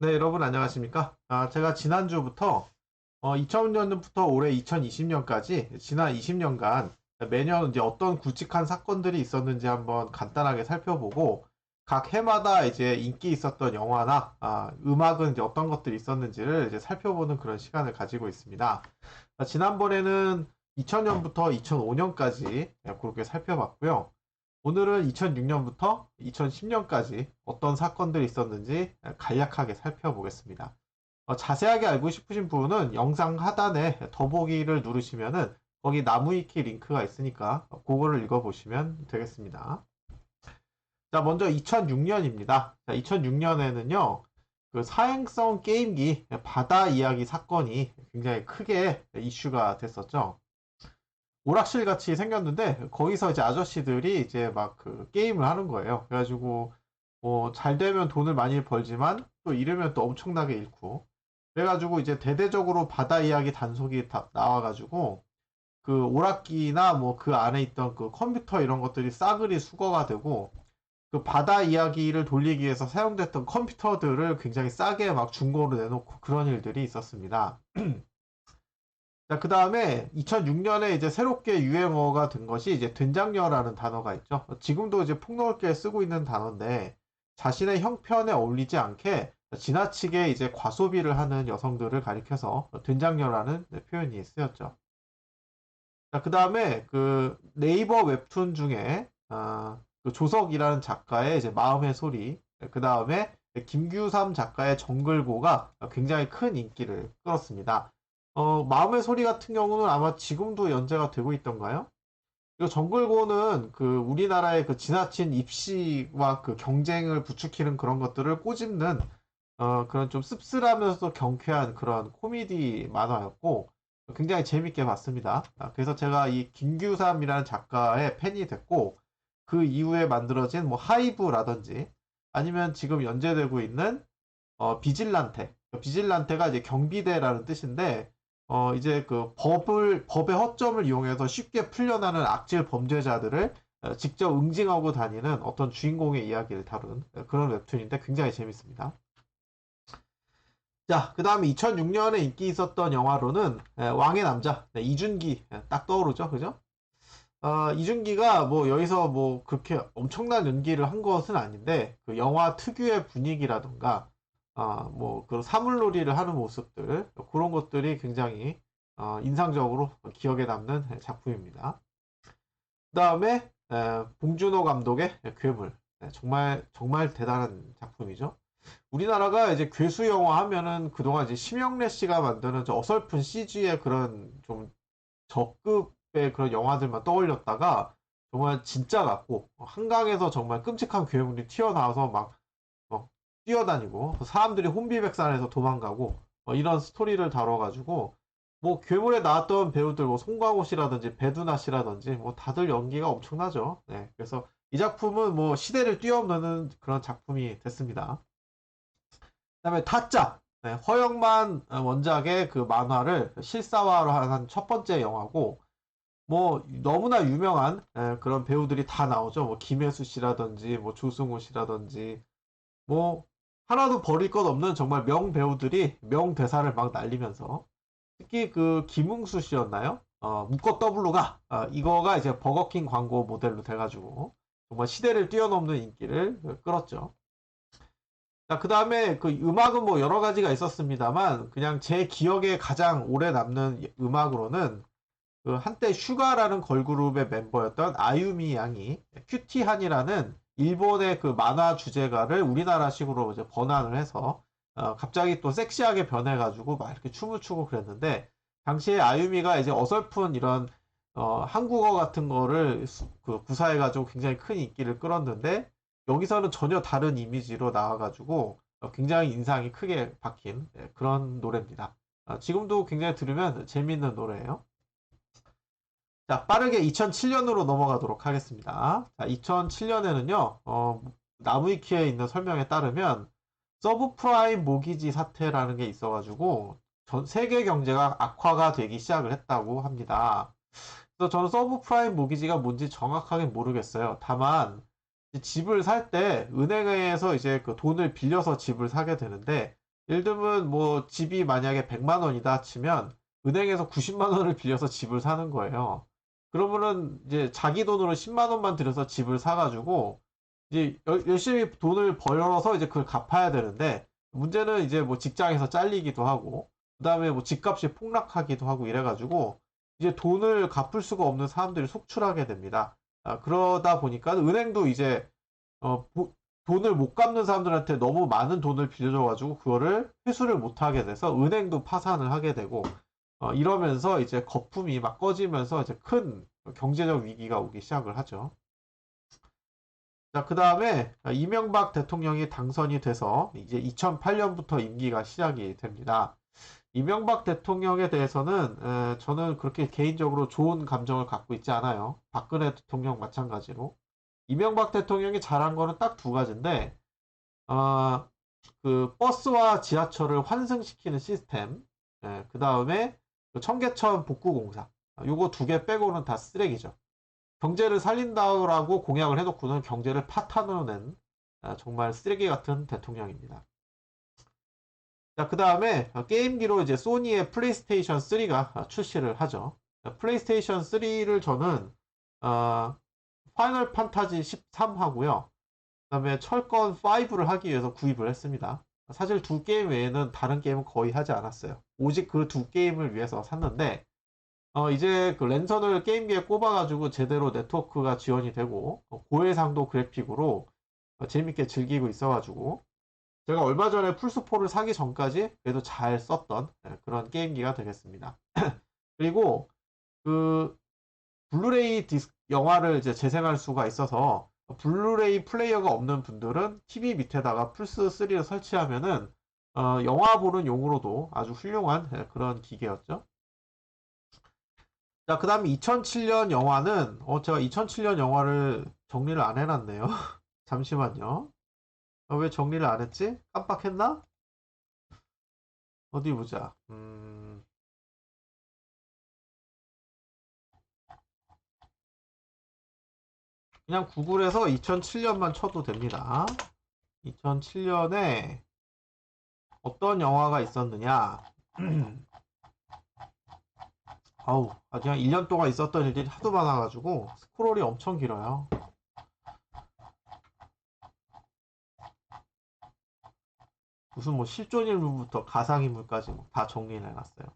네, 여러분 안녕하십니까? 아, 제가 지난주부터 어, 2000년부터 올해 2020년까지 지난 20년간 매년 이제 어떤 굵직한 사건들이 있었는지 한번 간단하게 살펴보고 각 해마다 이제 인기 있었던 영화나 아, 음악은 이제 어떤 것들이 있었는지를 이제 살펴보는 그런 시간을 가지고 있습니다. 아, 지난번에는 2000년부터 2005년까지 그렇게 살펴봤고요. 오늘은 2006년부터 2010년까지 어떤 사건들이 있었는지 간략하게 살펴보겠습니다. 어, 자세하게 알고 싶으신 분은 영상 하단에 더보기를 누르시면은 거기 나무위키 링크가 있으니까 그거를 읽어보시면 되겠습니다. 자, 먼저 2006년입니다. 자, 2006년에는요, 그 사행성 게임기 바다 이야기 사건이 굉장히 크게 이슈가 됐었죠. 오락실 같이 생겼는데 거기서 이제 아저씨들이 이제 막 그 게임을 하는 거예요. 그래가지고 뭐 잘 되면 돈을 많이 벌지만 또 잃으면 또 엄청나게 잃고 그래가지고 이제 대대적으로 바다 이야기 단속이 다 나와가지고 그 오락기나 뭐 그 안에 있던 그 컴퓨터 이런 것들이 싸그리 수거가 되고 그 바다 이야기를 돌리기 위해서 사용됐던 컴퓨터들을 굉장히 싸게 막 중고로 내놓고 그런 일들이 있었습니다. 자, 그 다음에 2006년에 이제 새롭게 유행어가 된 것이 이제 된장녀라는 단어가 있죠. 지금도 이제 폭넓게 쓰고 있는 단어인데 자신의 형편에 어울리지 않게 지나치게 이제 과소비를 하는 여성들을 가리켜서 된장녀라는 표현이 쓰였죠. 자, 그 다음에 그 네이버 웹툰 중에 아, 그 조석이라는 작가의 이제 마음의 소리, 그 다음에 김규삼 작가의 정글고가 굉장히 큰 인기를 끌었습니다. 어, 마음의 소리 같은 경우는 아마 지금도 연재가 되고 있던가요? 이거 정글고는 그 우리나라의 그 지나친 입시와 그 경쟁을 부추기는 그런 것들을 꼬집는 어, 그런 좀 씁쓸하면서도 경쾌한 그런 코미디 만화였고 굉장히 재밌게 봤습니다. 아, 그래서 제가 이 김규삼이라는 작가의 팬이 됐고 그 이후에 만들어진 뭐 하이브라든지 아니면 지금 연재되고 있는 어, 비질란테 비질란테가 이제 경비대라는 뜻인데 어, 이제 그 법을, 법의 허점을 이용해서 쉽게 풀려나는 악질 범죄자들을 어, 직접 응징하고 다니는 어떤 주인공의 이야기를 다룬 그런 웹툰인데 굉장히 재밌습니다. 자, 그 다음에 2006년에 인기 있었던 영화로는 에, 왕의 남자, 네, 이준기 에, 딱 떠오르죠, 그죠? 어, 이준기가 뭐 여기서 뭐 그렇게 엄청난 연기를 한 것은 아닌데 그 영화 특유의 분위기라던가 아, 뭐, 그 사물놀이를 하는 모습들, 그런 것들이 굉장히 어, 인상적으로 기억에 남는 작품입니다. 그 다음에 봉준호 감독의 괴물. 네, 정말, 정말 대단한 작품이죠. 우리나라가 이제 괴수 영화 하면은 그동안 이제 심영래 씨가 만드는 저 어설픈 CG의 그런 좀 저급의 그런 영화들만 떠올렸다가 정말 진짜 같고 한강에서 정말 끔찍한 괴물이 튀어나와서 막 뛰어다니고 사람들이 혼비백산해서 도망가고 어, 이런 스토리를 다뤄가지고 뭐 괴물에 나왔던 배우들 뭐 송강호 씨라든지 배두나 씨라든지 뭐 다들 연기가 엄청나죠. 네, 그래서 이 작품은 뭐 시대를 뛰어넘는 그런 작품이 됐습니다. 그다음에 타짜 네, 허영만 원작의 그 만화를 실사화로 한 첫 번째 영화고 뭐 너무나 유명한 예, 그런 배우들이 다 나오죠. 뭐 김혜수 씨라든지 뭐 조승우 씨라든지 뭐 하나도 버릴 것 없는 정말 명 배우들이 명 대사를 막 날리면서 특히 그 김웅수 씨였나요? 어, 묶어 더블로가 어, 이거가 이제 버거킹 광고 모델로 돼가지고 정말 시대를 뛰어넘는 인기를 끌었죠. 자, 그 다음에 그 음악은 뭐 여러 가지가 있었습니다만 그냥 제 기억에 가장 오래 남는 음악으로는 그 한때 슈가라는 걸그룹의 멤버였던 아유미 양이 큐티한이라는 일본의 그 만화 주제가를 우리나라식으로 이제 번안을 해서 어, 갑자기 또 섹시하게 변해가지고 막 이렇게 춤을 추고 그랬는데 당시에 아유미가 이제 어설픈 이런 어, 한국어 같은 거를 수, 그 구사해가지고 굉장히 큰 인기를 끌었는데 여기서는 전혀 다른 이미지로 나와가지고 어, 굉장히 인상이 크게 박힌 네, 그런 노래입니다. 어, 지금도 굉장히 들으면 재밌는 노래예요. 자, 빠르게 2007년으로 넘어가도록 하겠습니다. 자, 2007년에는요, 어, 나무위키에 있는 설명에 따르면, 서브프라임 모기지 사태라는 게 있어가지고, 전 세계 경제가 악화가 되기 시작을 했다고 합니다. 그래서 저는 서브프라임 모기지가 뭔지 정확하게 모르겠어요. 다만, 집을 살 때 은행에서 이제 그 돈을 빌려서 집을 사게 되는데, 예를 들면 뭐 집이 만약에 100만 원이다 치면 은행에서 90만 원을 빌려서 집을 사는 거예요. 그러면은 이제 자기 돈으로 10만 원만 들여서 집을 사가지고 이제 열- 열심히 돈을 벌어서 이제 그걸 갚아야 되는데 문제는 이제 뭐 직장에서 잘리기도 하고 그다음에 뭐 집값이 폭락하기도 하고 이래가지고 이제 돈을 갚을 수가 없는 사람들이 속출하게 됩니다. 아, 그러다 보니까 은행도 이제 어, 보- 돈을 못 갚는 사람들한테 너무 많은 돈을 빌려줘가지고 그거를 회수를 못 하게 돼서 은행도 파산을 하게 되고 어, 이러면서 이제 거품이 막 꺼지면서 이제 큰 경제적 위기가 오기 시작을 하죠. 자, 그 다음에 이명박 대통령이 당선이 돼서 이제 2008년부터 임기가 시작이 됩니다. 이명박 대통령에 대해서는 에, 저는 그렇게 개인적으로 좋은 감정을 갖고 있지 않아요. 박근혜 대통령 마찬가지로. 이명박 대통령이 잘한 거는 딱 두 가지인데, 어, 그 버스와 지하철을 환승시키는 시스템, 그 다음에 청계천 복구공사, 요거 두 개 빼고는 다 쓰레기죠. 경제를 살린다고 공약을 해놓고는 경제를 파탄으로 낸 아, 정말 쓰레기 같은 대통령입니다. 자, 그 다음에 게임기로 이제 소니의 플레이스테이션 3가 출시를 하죠. 플레이스테이션 3를 저는 어, 파이널 판타지 13 하고요. 그 다음에 철권 5를 하기 위해서 구입을 했습니다. 사실 두 게임 외에는 다른 게임은 거의 하지 않았어요. 오직 그 두 게임을 위해서 샀는데, 어, 이제 그 랜선을 게임기에 꼽아가지고 제대로 네트워크가 지원이 되고, 어, 고해상도 그래픽으로 어, 재밌게 즐기고 있어가지고, 제가 얼마 전에 플스4를 사기 전까지 그래도 잘 썼던 예, 그런 게임기가 되겠습니다. 그리고 그 블루레이 디스 영화를 이제 재생할 수가 있어서 블루레이 플레이어가 없는 분들은 TV 밑에다가 플스3를 설치하면은 어, 영화 보는 용으로도 아주 훌륭한 예, 그런 기계였죠. 자, 그 다음에 2007년 영화는 어, 제가 2007년 영화를 정리를 안 해놨네요. 잠시만요. 어, 왜 정리를 안 했지? 깜빡했나? 어디 보자. 음, 그냥 구글에서 2007년만 쳐도 됩니다. 2007년에 어떤 영화가 있었느냐? 아우, 아, 그냥 1년 동안 있었던 일들이 하도 많아가지고 스크롤이 엄청 길어요. 무슨 뭐 실존인물부터 가상인물까지 뭐다 정리를 해놨어요.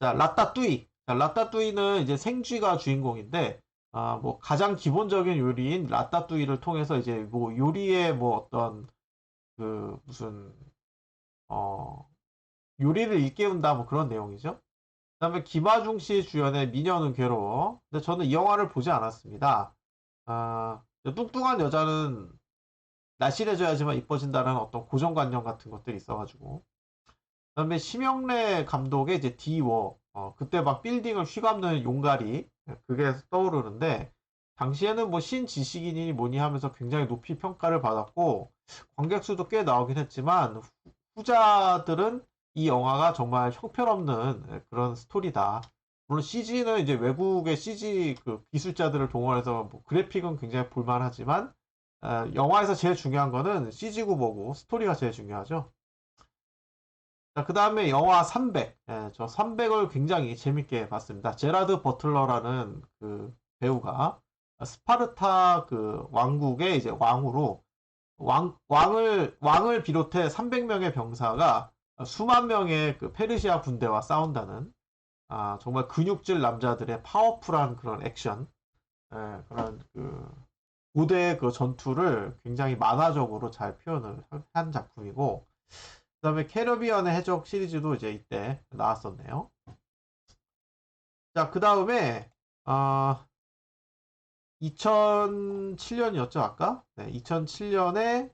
자, 라따뚜이. 자, 라따뚜이는 이제 생쥐가 주인공인데, 아, 뭐 가장 기본적인 요리인 라따뚜이를 통해서 이제 뭐 요리의 뭐 어떤 그 무슨 어 요리를 일깨운다 뭐 그런 내용이죠. 그다음에 김하중 씨 주연의 미녀는 괴로워. 근데 저는 이 영화를 보지 않았습니다. 아, 뚱뚱한 여자는 날씬해져야지만 이뻐진다는 어떤 고정관념 같은 것들이 있어가지고. 그다음에 심영래 감독의 이제 디워 어, 그때 막 빌딩을 휘감는 용가리 그게 떠오르는데 당시에는 뭐 신지식인이 뭐니 하면서 굉장히 높이 평가를 받았고 관객 수도 꽤 나오긴 했지만 후- 후자들은 이 영화가 정말 형편없는 그런 스토리다. 물론 CG는 이제 외국의 CG 그 기술자들을 동원해서 뭐 그래픽은 굉장히 볼만하지만 어, 영화에서 제일 중요한 거는 CG고 뭐고 스토리가 제일 중요하죠. 자, 그 다음에 영화 300. 예, 저 300을 굉장히 재밌게 봤습니다. 제라드 버틀러라는 그 배우가 스파르타 그 왕국의 이제 왕으로 왕, 왕을, 왕을 비롯해 300명의 병사가 수만 명의 그 페르시아 군대와 싸운다는 아, 정말 근육질 남자들의 파워풀한 그런 액션, 예, 그런 그 고대 그 전투를 굉장히 만화적으로 잘 표현을 한 작품이고, 그 다음에 캐리비안의 해적 시리즈도 이제 이때 나왔었네요. 자, 그 다음에, 아, 2007년이었죠, 아까? 네, 2007년에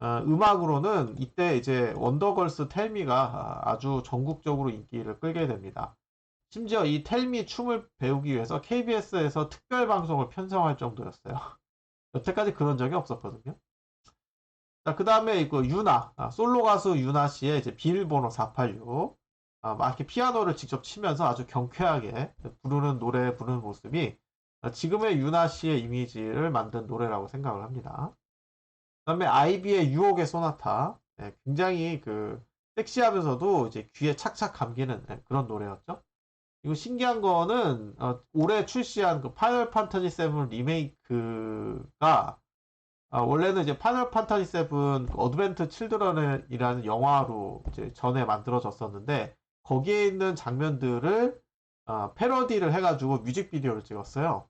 음악으로는 이때 이제 원더걸스 텔미가 아주 전국적으로 인기를 끌게 됩니다. 심지어 이 텔미 춤을 배우기 위해서 KBS에서 특별 방송을 편성할 정도였어요. 여태까지 그런 적이 없었거든요. 자, 그 다음에 이거 유나, 아, 솔로 가수 유나 씨의 이제 비밀번호 486. 아, 막 이렇게 피아노를 직접 치면서 아주 경쾌하게 부르는 노래 부르는 모습이 아, 지금의 유나 씨의 이미지를 만든 노래라고 생각을 합니다. 그 다음에 아이비의 유혹의 소나타. 예, 굉장히 그 섹시하면서도 이제 귀에 착착 감기는 예, 그런 노래였죠. 그리고 신기한 거는 어, 올해 출시한 그 파이널 판타지 7 리메이크가 아, 원래는 이제 파이널 판타지 7 어드벤트 칠드런이라는 영화로 이제 전에 만들어졌었는데 거기에 있는 장면들을 어, 패러디를 해가지고 뮤직비디오를 찍었어요.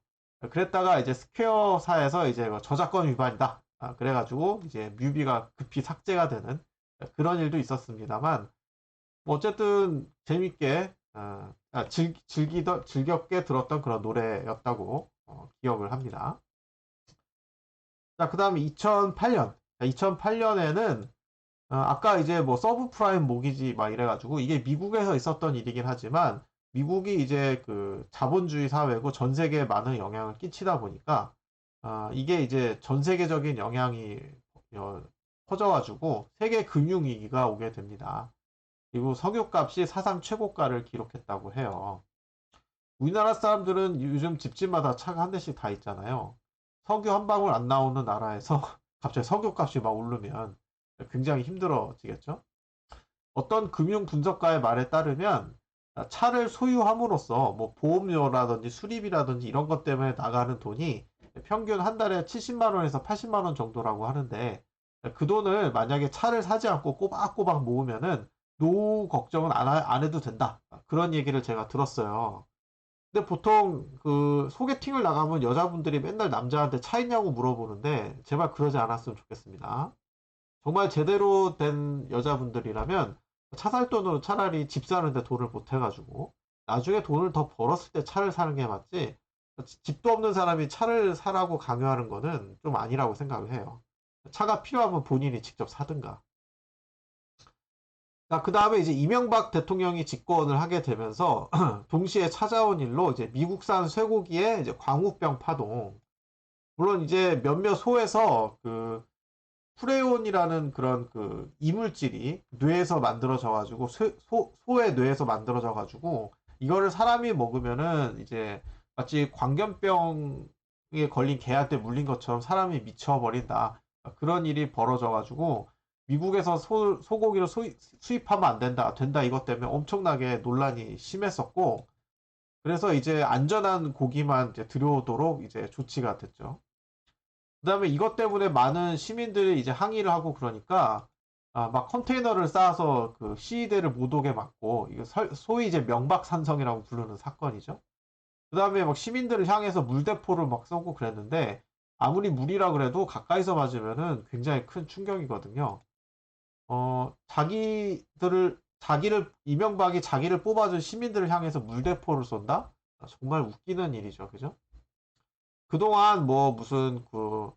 그랬다가 이제 스퀘어사에서 이제 뭐 저작권 위반이다. 아, 그래가지고 이제 뮤비가 급히 삭제가 되는 그런 일도 있었습니다만 뭐 어쨌든 재밌게 어, 아, 즐, 즐기던 즐겁게 들었던 그런 노래였다고 어, 기억을 합니다. 자, 그 다음에 2008년. 2008년에는 아까 이제 뭐 서브프라임 모기지 막 이래가지고 이게 미국에서 있었던 일이긴 하지만 미국이 이제 그 자본주의 사회고 전 세계에 많은 영향을 끼치다 보니까 아, 이게 이제 전 세계적인 영향이 어, 퍼져가지고 세계 금융위기가 오게 됩니다. 그리고 석유값이 사상 최고가를 기록했다고 해요. 우리나라 사람들은 요즘 집집마다 차가 한 대씩 다 있잖아요. 석유 한 방울 안 나오는 나라에서 갑자기 석유 값이 막 오르면 굉장히 힘들어지겠죠. 어떤 금융 분석가의 말에 따르면 차를 소유함으로써 뭐 보험료라든지 수리비라든지 이런 것 때문에 나가는 돈이 평균 한 달에 70만 원에서 80만 원 정도라고 하는데 그 돈을 만약에 차를 사지 않고 꼬박꼬박 모으면은 노후 걱정은 안, 하- 안 해도 된다. 그런 얘기를 제가 들었어요. 근데 보통 그 소개팅을 나가면 여자분들이 맨날 남자한테 차 있냐고 물어보는데 제발 그러지 않았으면 좋겠습니다. 정말 제대로 된 여자분들이라면 차 살 돈으로 차라리 집 사는데 돈을 못 해가지고 나중에 돈을 더 벌었을 때 차를 사는 게 맞지 지- 집도 없는 사람이 차를 사라고 강요하는 거는 좀 아니라고 생각을 해요. 차가 필요하면 본인이 직접 사든가. 자, 그 다음에 이제 이명박 대통령이 집권을 하게 되면서 동시에 찾아온 일로 이제 미국산 쇠고기의 이제 광우병 파동. 물론 이제 몇몇 소에서 그 프레온이라는 그런 그 이물질이 뇌에서 만들어져 가지고 소, 소, 소의 뇌에서 만들어져 가지고 이거를 사람이 먹으면은 이제 마치 광견병에 걸린 개한테 물린 것처럼 사람이 미쳐버린다. 그런 일이 벌어져 가지고 미국에서 소, 소고기를 수, 수입하면 안 된다, 된다 이것 때문에 엄청나게 논란이 심했었고, 그래서 이제 안전한 고기만 이제 들여오도록 이제 조치가 됐죠. 그 다음에 이것 때문에 많은 시민들이 이제 항의를 하고 그러니까, 아, 막 컨테이너를 쌓아서 그 시위대를 못 오게 막고, 이거 설- 소위 이제 명박산성이라고 부르는 사건이죠. 그 다음에 막 시민들을 향해서 물대포를 막 쏘고 그랬는데, 아무리 물이라 그래도 가까이서 맞으면은 굉장히 큰 충격이거든요. 어, 자기들을, 자기를, 이명박이 자기를 뽑아준 시민들을 향해서 물대포를 쏜다? 아, 정말 웃기는 일이죠. 그죠? 그동안 뭐 무슨 그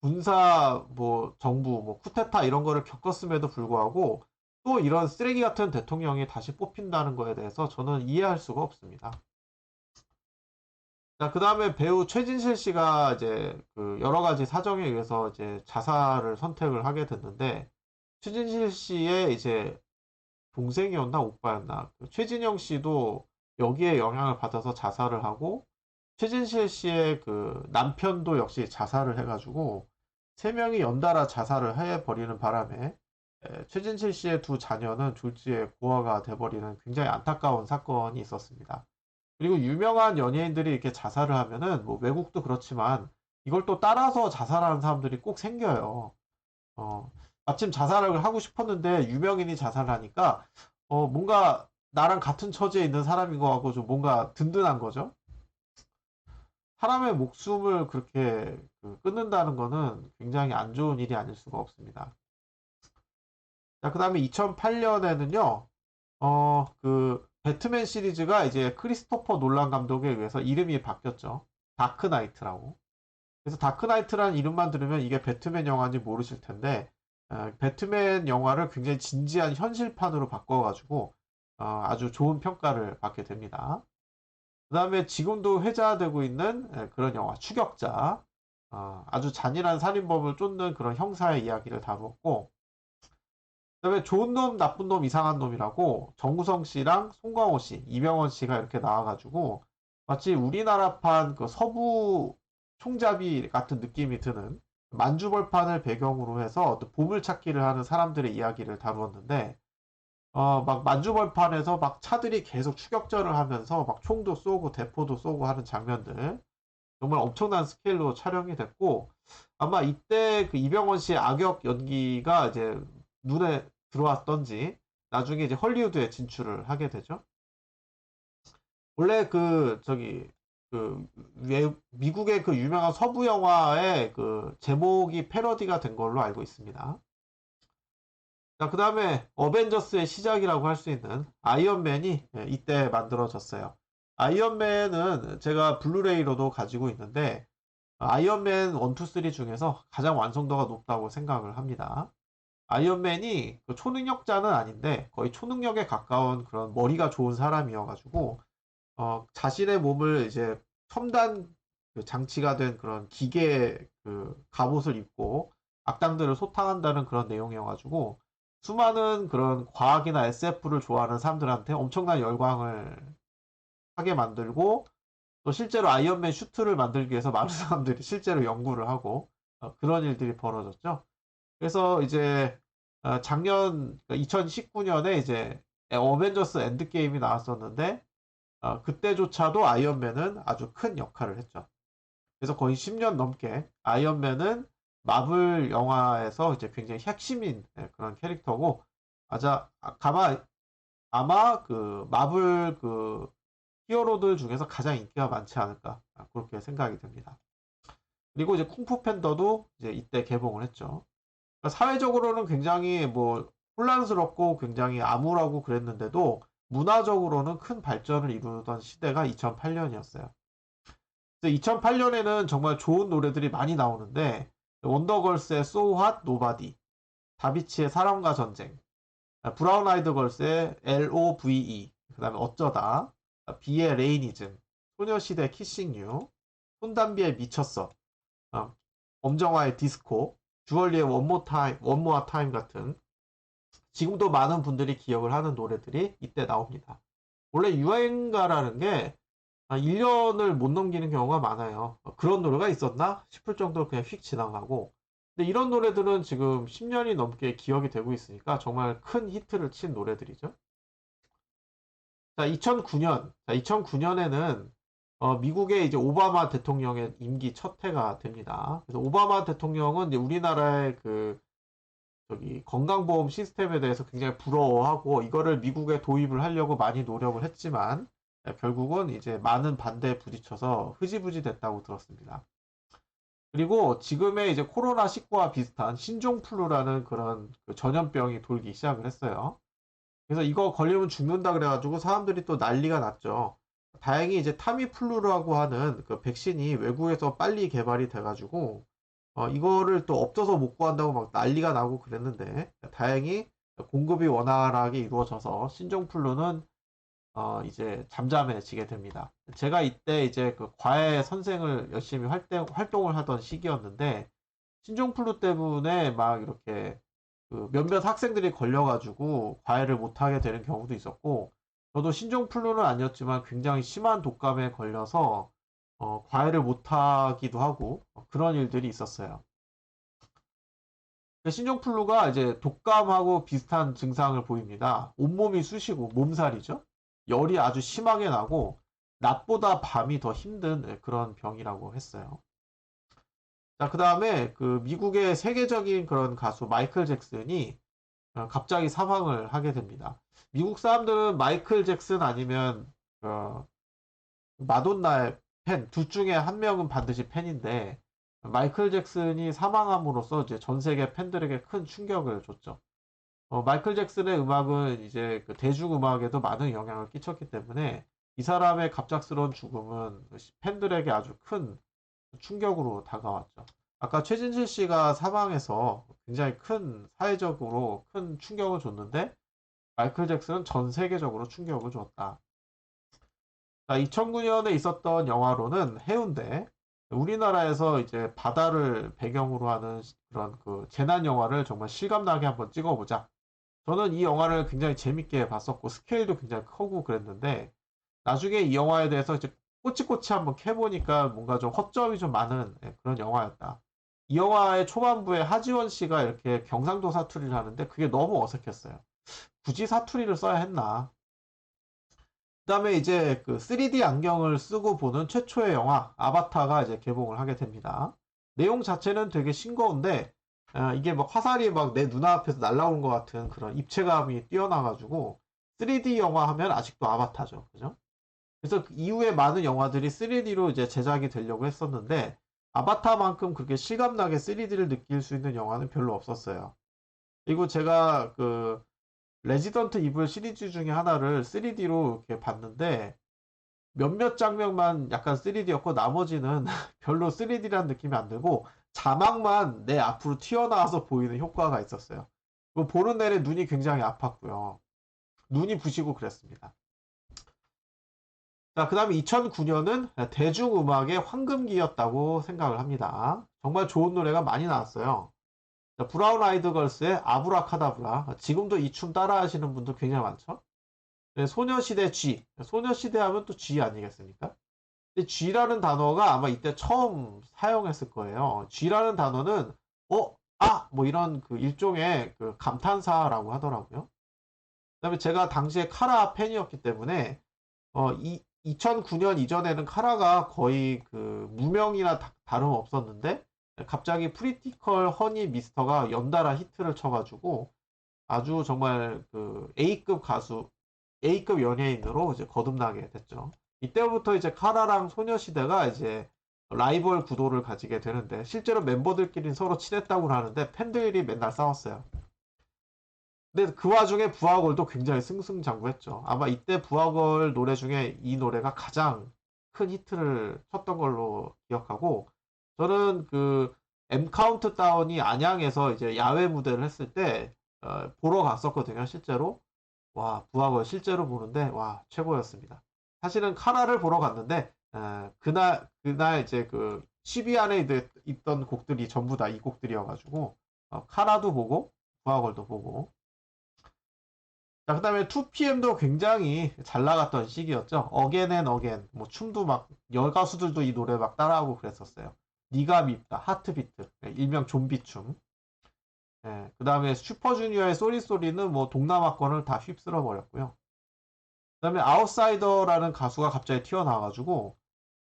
군사 뭐 정부 뭐 쿠데타 이런 거를 겪었음에도 불구하고 또 이런 쓰레기 같은 대통령이 다시 뽑힌다는 거에 대해서 저는 이해할 수가 없습니다. 자, 그 다음에 배우 최진실 씨가 이제 그 여러 가지 사정에 의해서 이제 자살을 선택을 하게 됐는데 최진실 씨의 이제 동생이었나 오빠였나 그 최진영 씨도 여기에 영향을 받아서 자살을 하고 최진실 씨의 그 남편도 역시 자살을 해가지고 세 명이 연달아 자살을 해버리는 바람에 에, 최진실 씨의 두 자녀는 졸지에 고아가 돼버리는 굉장히 안타까운 사건이 있었습니다. 그리고 유명한 연예인들이 이렇게 자살을 하면은 뭐 외국도 그렇지만 이걸 또 따라서 자살하는 사람들이 꼭 생겨요. 어, 마침 자살을 하고 싶었는데 유명인이 자살을 하니까 어, 뭔가 나랑 같은 처지에 있는 사람인 것 같고 좀 뭔가 든든한 거죠. 사람의 목숨을 그렇게 그 끊는다는 거는 굉장히 안 좋은 일이 아닐 수가 없습니다. 자, 그 다음에 2008년에는요, 어, 그, 배트맨 시리즈가 이제 크리스토퍼 놀란 감독에 의해서 이름이 바뀌었죠. 다크나이트라고. 그래서 다크나이트라는 이름만 들으면 이게 배트맨 영화인지 모르실 텐데, 어, 배트맨 영화를 굉장히 진지한 현실판으로 바꿔가지고, 어, 아주 좋은 평가를 받게 됩니다. 그 다음에 지금도 회자되고 있는 예, 그런 영화, 추격자. 어, 아주 잔인한 살인범을 쫓는 그런 형사의 이야기를 다루었고, 그 다음에 좋은 놈, 나쁜 놈, 이상한 놈이라고 정우성 씨랑 송강호 씨, 이병헌 씨가 이렇게 나와가지고 마치 우리나라판 그 서부 총잡이 같은 느낌이 드는 만주벌판을 배경으로 해서 어떤 보물찾기를 하는 사람들의 이야기를 다루었는데 어, 막 만주벌판에서 막 차들이 계속 추격전을 하면서 막 총도 쏘고 대포도 쏘고 하는 장면들 정말 엄청난 스케일로 촬영이 됐고 아마 이때 그 이병헌 씨의 악역 연기가 이제 눈에 들어왔던지 나중에 이제 헐리우드에 진출을 하게 되죠. 원래 그 저기 그 외- 미국의 그 유명한 서부 영화의 그 제목이 패러디가 된 걸로 알고 있습니다. 자, 그 다음에 어벤져스의 시작이라고 할 수 있는 아이언맨이 예, 이때 만들어졌어요. 아이언맨은 제가 블루레이로도 가지고 있는데 아이언맨 1, 2, 3 중에서 가장 완성도가 높다고 생각을 합니다. 아이언맨이 그 초능력자는 아닌데 거의 초능력에 가까운 그런 머리가 좋은 사람이어가지고 어, 자신의 몸을 이제 첨단 그 장치가 된 그런 기계 그 갑옷을 입고 악당들을 소탕한다는 그런 내용이어가지고 수많은 그런 과학이나 SF를 좋아하는 사람들한테 엄청난 열광을 하게 만들고 또 실제로 아이언맨 슈트를 만들기 위해서 많은 사람들이 실제로 연구를 하고 어, 그런 일들이 벌어졌죠. 그래서 이제 어, 작년 2019년에 이제 어벤져스 엔드게임이 나왔었는데 어, 그때조차도 아이언맨은 아주 큰 역할을 했죠. 그래서 거의 10년 넘게 아이언맨은 마블 영화에서 이제 굉장히 핵심인 예, 그런 캐릭터고 아자 아, 가마 아마 그 마블 그 히어로들 중에서 가장 인기가 많지 않을까 아, 그렇게 생각이 됩니다. 그리고 이제 쿵푸 팬더도 이제 이때 개봉을 했죠. 그러니까 사회적으로는 굉장히 뭐 혼란스럽고 굉장히 암울하고 그랬는데도 문화적으로는 큰 발전을 이루던 시대가 2008년이었어요. 2008년에는 정말 좋은 노래들이 많이 나오는데 원더걸스의 So What Nobody, 다비치의 사랑과 전쟁, 브라운 아이드 걸스의 L.O.V.E, 그 다음에 어쩌다, 비의 레이니즘, 소녀시대 키싱 유, 손담비의 미쳤어, 어, 엄정화의 디스코, 주얼리의 원모 타임, 원모아 타임 같은 지금도 많은 분들이 기억을 하는 노래들이 이때 나옵니다. 원래 유행가라는 게 1년을 못 넘기는 경우가 많아요. 그런 노래가 있었나 싶을 정도로 그냥 휙 지나가고. 근데 이런 노래들은 지금 10년이 넘게 기억이 되고 있으니까 정말 큰 히트를 친 노래들이죠. 자, 2009년. 자, 2009년에는 미국의 이제 오바마 대통령의 임기 첫 해가 됩니다. 그래서 오바마 대통령은 이제 우리나라의 그 저기 건강보험 시스템에 대해서 굉장히 부러워하고 이거를 미국에 도입을 하려고 많이 노력을 했지만 결국은 이제 많은 반대에 부딪혀서 흐지부지 됐다고 들었습니다. 그리고 지금의 이제 코로나19와 비슷한 신종플루라는 그런 그 전염병이 돌기 시작을 했어요. 그래서 이거 걸리면 죽는다 그래가지고 사람들이 또 난리가 났죠. 다행히 이제 타미플루라고 하는 그 백신이 외국에서 빨리 개발이 돼가지고 어, 이거를 또 없어서 못 구한다고 막 난리가 나고 그랬는데 다행히 공급이 원활하게 이루어져서 신종플루는 어, 이제 잠잠해지게 됩니다. 제가 이때 이제 그 과외 선생을 열심히 활동, 활동을 하던 시기였는데 신종플루 때문에 막 이렇게 그 몇몇 학생들이 걸려가지고 과외를 못하게 되는 경우도 있었고 저도 신종플루는 아니었지만 굉장히 심한 독감에 걸려서 어, 과외를 못하기도 하고 그런 일들이 있었어요. 신종플루가 이제 독감하고 비슷한 증상을 보입니다. 온몸이 쑤시고 몸살이죠. 열이 아주 심하게 나고 낮보다 밤이 더 힘든 그런 병이라고 했어요. 자, 그 다음에 그 미국의 세계적인 그런 가수 마이클 잭슨이 어, 갑자기 사망을 하게 됩니다. 미국 사람들은 마이클 잭슨 아니면 어, 마돈나의 팬, 둘 중에 한 명은 반드시 팬인데 마이클 잭슨이 사망함으로써 이제 전 세계 팬들에게 큰 충격을 줬죠. 어, 마이클 잭슨의 음악은 이제 그 대중음악에도 많은 영향을 끼쳤기 때문에 이 사람의 갑작스러운 죽음은 팬들에게 아주 큰 충격으로 다가왔죠. 아까 최진실 씨가 사망해서 굉장히 큰 사회적으로 큰 충격을 줬는데 마이클 잭슨은 전 세계적으로 충격을 줬다. 자, 2009년에 있었던 영화로는 해운대 우리나라에서 이제 바다를 배경으로 하는 그런 그 재난 영화를 정말 실감나게 한번 찍어보자. 저는 이 영화를 굉장히 재밌게 봤었고 스케일도 굉장히 크고 그랬는데 나중에 이 영화에 대해서 이제 꼬치꼬치 한번 캐보니까 뭔가 좀 허점이 좀 많은 예, 그런 영화였다. 이 영화의 초반부에 하지원 씨가 이렇게 경상도 사투리를 하는데 그게 너무 어색했어요. 굳이 사투리를 써야 했나? 그다음에 이제 그 3D 안경을 쓰고 보는 최초의 영화 아바타가 이제 개봉을 하게 됩니다. 내용 자체는 되게 싱거운데 아, 이게 막 화살이 막 내 눈앞에서 날라오는 것 같은 그런 입체감이 뛰어나가지고 3D 영화 하면 아직도 아바타죠. 그죠? 그래서 그 이후에 많은 영화들이 3D로 이제 제작이 되려고 했었는데 아바타만큼 그렇게 실감나게 3D를 느낄 수 있는 영화는 별로 없었어요. 그리고 제가 그 레지던트 이블 시리즈 중에 하나를 3D로 이렇게 봤는데 몇몇 장면만 약간 3D였고 나머지는 별로 3D라는 느낌이 안 들고 자막만 내 앞으로 튀어나와서 보이는 효과가 있었어요. 그 보는 내내 눈이 굉장히 아팠고요. 눈이 부시고 그랬습니다. 자, 그 다음에 2009년은 대중음악의 황금기였다고 생각을 합니다. 정말 좋은 노래가 많이 나왔어요. 자, 브라운 아이드 걸스의 아브라카다브라. 지금도 이 춤 따라 하시는 분들 굉장히 많죠? 네, 소녀시대 G. 소녀시대 하면 또 G 아니겠습니까? G라는 단어가 아마 이때 처음 사용했을 거예요. G라는 단어는, 어, 아! 뭐 이런 그 일종의 그 감탄사라고 하더라고요. 그 다음에 제가 당시에 카라 팬이었기 때문에, 어, 이, 2009년 이전에는 카라가 거의 그 무명이나 다, 다름 없었는데, 갑자기 프리티컬 허니 미스터가 연달아 히트를 쳐가지고 아주 정말 그 A급 가수, A급 연예인으로 이제 거듭나게 됐죠. 이때부터 이제 카라랑 소녀시대가 이제 라이벌 구도를 가지게 되는데 실제로 멤버들끼리 서로 친했다고 하는데 팬들이 맨날 싸웠어요. 근데 그 와중에 부하걸도 굉장히 승승장구했죠. 아마 이때 부하걸 노래 중에 이 노래가 가장 큰 히트를 쳤던 걸로 기억하고 저는 그 M 카운트다운이 안양에서 이제 야외 무대를 했을 때 어, 보러 갔었거든요. 실제로 와 부하걸 실제로 보는데 와 최고였습니다. 사실은 카라를 보러 갔는데 에, 그날 그날 이제 그 10위 안에 있- 있던 곡들이 전부 다 이 곡들이어가지고 어, 카라도 보고 부하걸도 보고 자 그 다음에 2PM도 굉장히 잘 나갔던 시기였죠. 어겐 앤 어겐 뭐 춤도 막 여가수들도 이 노래 막 따라하고 그랬었어요. 니가 밉다 하트비트 예, 일명 좀비춤. 예, 그 다음에 슈퍼주니어의 쏘리쏘리는 뭐 동남아권을 다 휩쓸어 버렸고요. 그 다음에 아웃사이더라는 가수가 갑자기 튀어나와가지고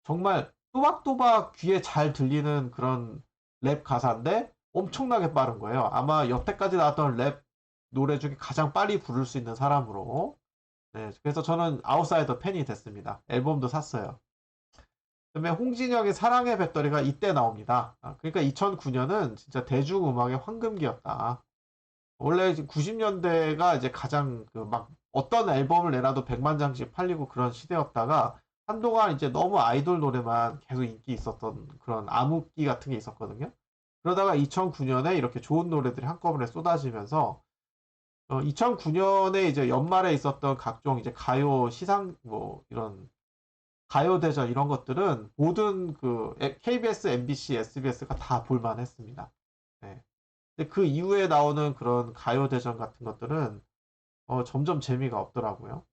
정말 또박또박 귀에 잘 들리는 그런 랩 가사인데 엄청나게 빠른 거예요. 아마 여태까지 나왔던 랩 노래 중에 가장 빨리 부를 수 있는 사람으로. 네, 그래서 저는 아웃사이더 팬이 됐습니다. 앨범도 샀어요 그다음에 홍진영의 사랑의 배터리가 이때 나옵니다. 아, 그러니까 2009년은 진짜 대중음악의 황금기였다. 원래 90년대가 이제 가장 그 막 어떤 앨범을 내놔도 100만 장씩 팔리고 그런 시대였다가 한동안 이제 너무 아이돌 노래만 계속 인기 있었던 그런 암흑기 같은 게 있었거든요. 그러다가 2009년에 이렇게 좋은 노래들이 한꺼번에 쏟아지면서 2009년에 이제 연말에 있었던 각종 이제 가요 시상 뭐 이런 가요대전 이런 것들은 모든 그 KBS, MBC, SBS가 다 볼만했습니다. 네. 근데 그 이후에 나오는 그런 가요대전 같은 것들은 어, 점점 재미가 없더라고요.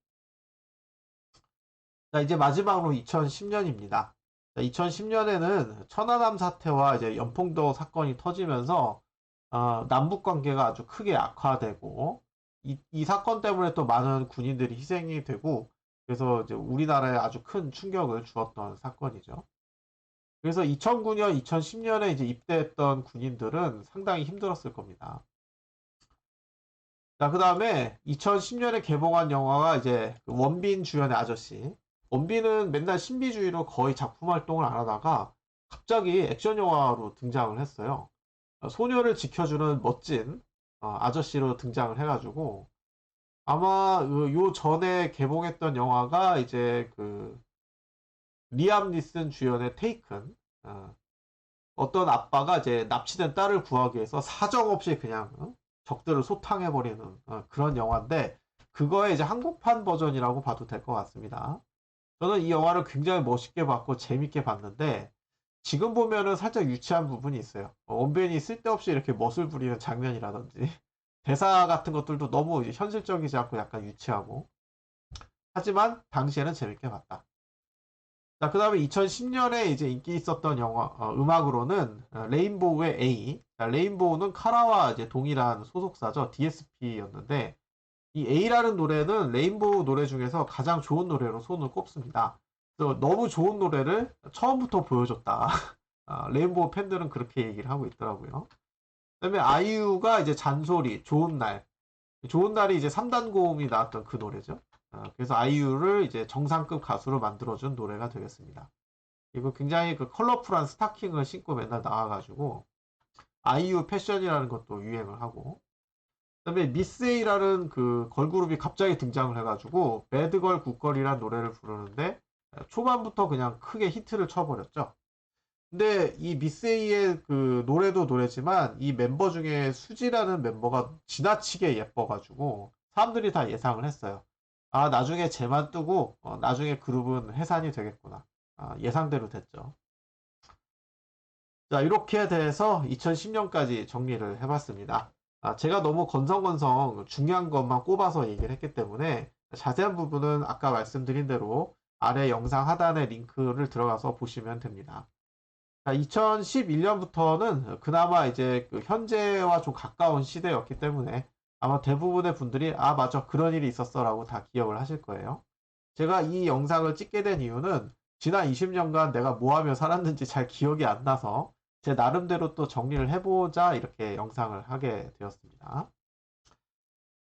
자, 이제 마지막으로 2010년입니다. 2010년에는 천안함 사태와 이제 연풍도 사건이 터지면서 어, 남북 관계가 아주 크게 악화되고 이, 이 사건 때문에 또 많은 군인들이 희생이 되고 그래서 이제 우리나라에 아주 큰 충격을 주었던 사건이죠. 그래서 2009년, 2010년에 이제 입대했던 군인들은 상당히 힘들었을 겁니다. 자, 그 다음에 2010년에 개봉한 영화가 이제 그 원빈 주연의 아저씨. 원빈은 맨날 신비주의로 거의 작품 활동을 안 하다가 갑자기 액션 영화로 등장을 했어요. 소녀를 지켜주는 멋진 어, 아저씨로 등장을 해가지고 아마 그요 전에 개봉했던 영화가 이제 그 리암 니슨 주연의 테이큰 어, 어떤 아빠가 이제 납치된 딸을 구하기 위해서 사정없이 그냥 어? 적들을 소탕해버리는 어, 그런 영화인데 그거의 이제 한국판 버전이라고 봐도 될 것 같습니다. 저는 이 영화를 굉장히 멋있게 봤고 재밌게 봤는데 지금 보면은 살짝 유치한 부분이 있어요. 어, 원빈이 쓸데없이 이렇게 멋을 부리는 장면이라든지 대사 같은 것들도 너무 현실적이지 않고 약간 유치하고 하지만 당시에는 재밌게 봤다. 자, 그 다음에 2010년에 이제 인기 있었던 영화, 어, 음악으로는 어, 레인보우의 A. 자, 레인보우는 카라와 이제 동일한 소속사죠. DSP였는데, 이 A라는 노래는 레인보우 노래 중에서 가장 좋은 노래로 손을 꼽습니다. 그래서 너무 좋은 노래를 처음부터 보여줬다. 아, 레인보우 팬들은 그렇게 얘기를 하고 있더라고요. 그다음에 아이유가 이제 잔소리, 좋은 날. 좋은 날이 이제 3단 고음이 나왔던 그 노래죠. 아, 그래서 아이유를 이제 정상급 가수로 만들어준 노래가 되겠습니다. 그리고 굉장히 그 컬러풀한 스타킹을 신고 맨날 나와가지고 아이유 패션이라는 것도 유행을 하고 그다음에 미스에이라는 그 걸그룹이 갑자기 등장을 해가지고 배드걸 굿걸이라는 노래를 부르는데 초반부터 그냥 크게 히트를 쳐버렸죠. 근데 이 미스에이의 그 노래도 노래지만 이 멤버 중에 수지라는 멤버가 지나치게 예뻐가지고 사람들이 다 예상을 했어요. 아, 나중에 쟤만 뜨고, 어, 나중에 그룹은 해산이 되겠구나. 아, 예상대로 됐죠. 자, 이렇게 돼서 2010년까지 정리를 해봤습니다. 아, 제가 너무 건성건성 중요한 것만 꼽아서 얘기를 했기 때문에 자세한 부분은 아까 말씀드린 대로 아래 영상 하단에 링크를 들어가서 보시면 됩니다. 자, 2011년부터는 그나마 이제 그 현재와 좀 가까운 시대였기 때문에 아마 대부분의 분들이 아 맞아 그런 일이 있었어라고 다 기억을 하실 거예요. 제가 이 영상을 찍게 된 이유는 지난 20년간 내가 뭐 하며 살았는지 잘 기억이 안 나서 제 나름대로 또 정리를 해보자 이렇게 영상을 하게 되었습니다.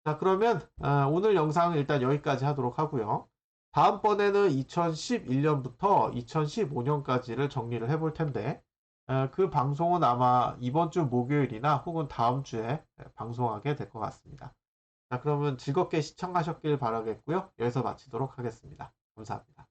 자 그러면 어, 오늘 영상은 일단 여기까지 하도록 하고요. 다음번에는 2011년부터 2015년까지를 정리를 해볼 텐데 어, 그 방송은 아마 이번 주 목요일이나 혹은 다음 주에 방송하게 될 것 같습니다. 자, 그러면 즐겁게 시청하셨길 바라겠고요. 여기서 마치도록 하겠습니다. 감사합니다.